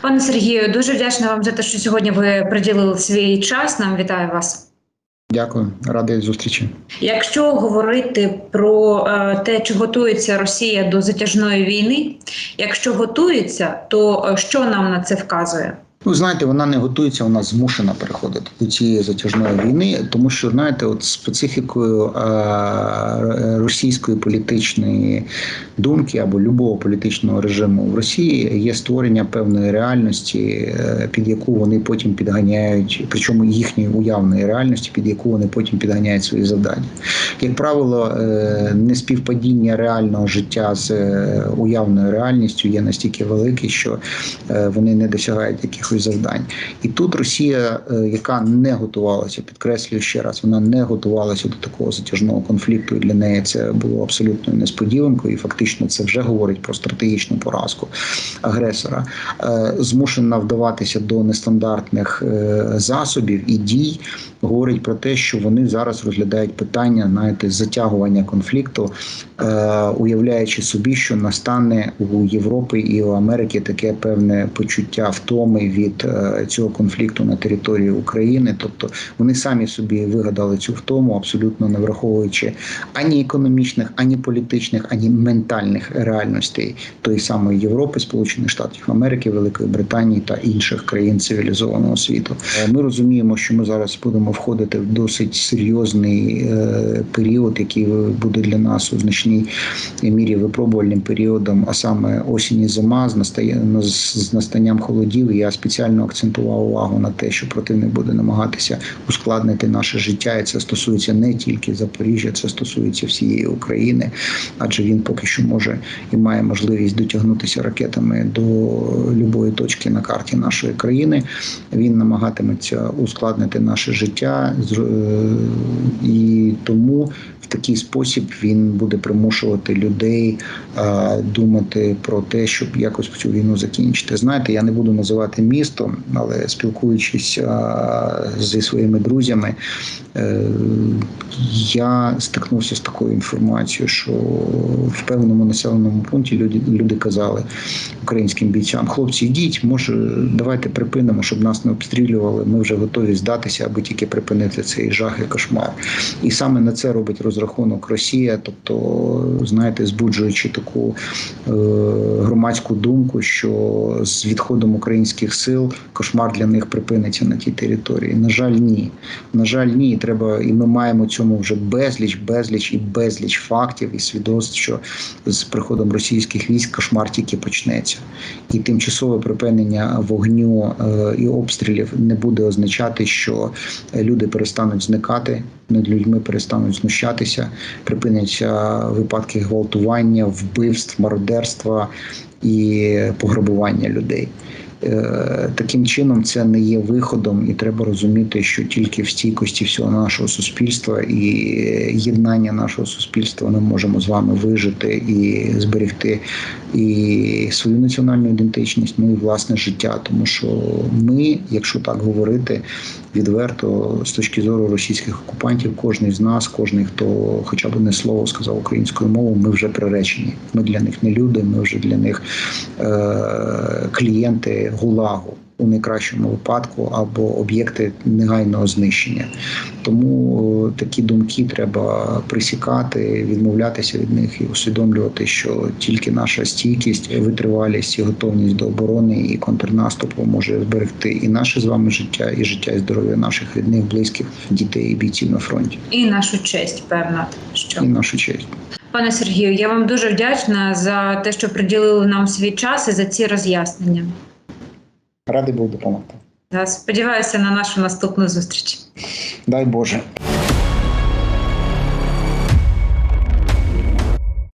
Пане Сергію, дуже вдячна вам за те, що сьогодні ви приділили свій час. Нам вітаю вас. Дякую, радий зустрічі. Якщо говорити про е, те, чи готується Росія до затяжної війни, якщо готується, то е, що нам на це вказує? Ну, знаєте, вона не готується, вона змушена переходити до цієї затяжної війни, тому що знаєте, от специфікою е, російської політичної думки або любого політичного режиму в Росії є створення певної реальності, е, під яку вони потім підганяють, причому їхньої уявної реальності, під яку вони потім підганяють свої завдання. Як правило, е, неспівпадіння реального життя з е, уявною реальністю є настільки велике, що е, вони не досягають якихось завдань. І тут Росія, е, яка не готувалася, підкреслюю ще раз, вона не готувалася до такого затяжного конфлікту. І для неї це було абсолютною несподіванкою. І фактично це вже говорить про стратегічну поразку агресора. Е, Змушена вдаватися до нестандартних е, засобів і дій. Говорить про те, що вони зараз розглядають питання, знаєте, затягування конфлікту, уявляючи собі, що настане у Європи і у Америки таке певне почуття втоми від е, цього конфлікту на території України. Тобто вони самі собі вигадали цю втому, абсолютно не враховуючи ані економічних, ані політичних, ані ментальних реальностей тої самої Європи, Сполучених Штатів Америки, Великої Британії та інших країн цивілізованого світу. Е, Ми розуміємо, що ми зараз будемо входити в досить серйозний е, період, який буде для нас у значній мірі випробувальним періодом, а саме осінь і зима з настає- з настанням холодів. Я спеціально акцентував увагу на те, що противник буде намагатися ускладнити наше життя, і це стосується не тільки Запоріжжя, це стосується всієї України, адже він поки що може і має можливість дотягнутися ракетами до любої точки на карті нашої країни. Він намагатиметься ускладнити наше життя, і тому в такий спосіб він буде примушувати людей е, думати про те, щоб якось цю війну закінчити. Знаєте, я не буду називати місто, але спілкуючись зі своїми друзями, я стикнувся з такою інформацією, що в певному населеному пункті люди, люди казали українським бійцям: хлопці, йдіть, може, давайте припинимо, щоб нас не обстрілювали. Ми вже готові здатися, аби тільки припинити цей жах і кошмар. І саме на це робить розрахунок Росія, тобто, знаєте, збуджуючи таку е, громадську думку, що з відходом українських сил кошмар для них припиниться на тій території. На жаль, ні. На жаль, ні. Треба, і ми маємо цьому вже безліч, безліч і безліч фактів і свідоцтв, що з приходом російських військ кошмар тільки почнеться. І тимчасове припинення вогню е, і обстрілів не буде означати, що люди перестануть зникати, над людьми перестануть знущатися, припиняться випадки гвалтування, вбивств, мародерства і пограбування людей. Е, Таким чином це не є виходом, і треба розуміти, що тільки в стійкості всього нашого суспільства і єднання нашого суспільства ми можемо з вами вижити і зберегти і свою національну ідентичність, ну і власне життя. Тому що ми, якщо так говорити відверто, з точки зору російських окупантів, кожен з нас, кожен, хто хоча б не слово сказав українською мовою, ми вже приречені. Ми для них не люди, ми вже для них е- клієнти гулагу. У найкращому випадку або об'єкти негайного знищення, тому е, такі думки треба присікати, відмовлятися від них і усвідомлювати, що тільки наша стійкість, витривалість і готовність до оборони і контрнаступу може зберегти і наше з вами життя, і життя і здоров'я наших рідних, близьких дітей і бійців на фронті, І нашу честь, певно, що і нашу честь. пане Сергію, я вам дуже вдячна за те, що приділили нам свій час і за ці роз'яснення. Радий був допомогти. Сподіваюся на нашу наступну зустріч. Дай Боже.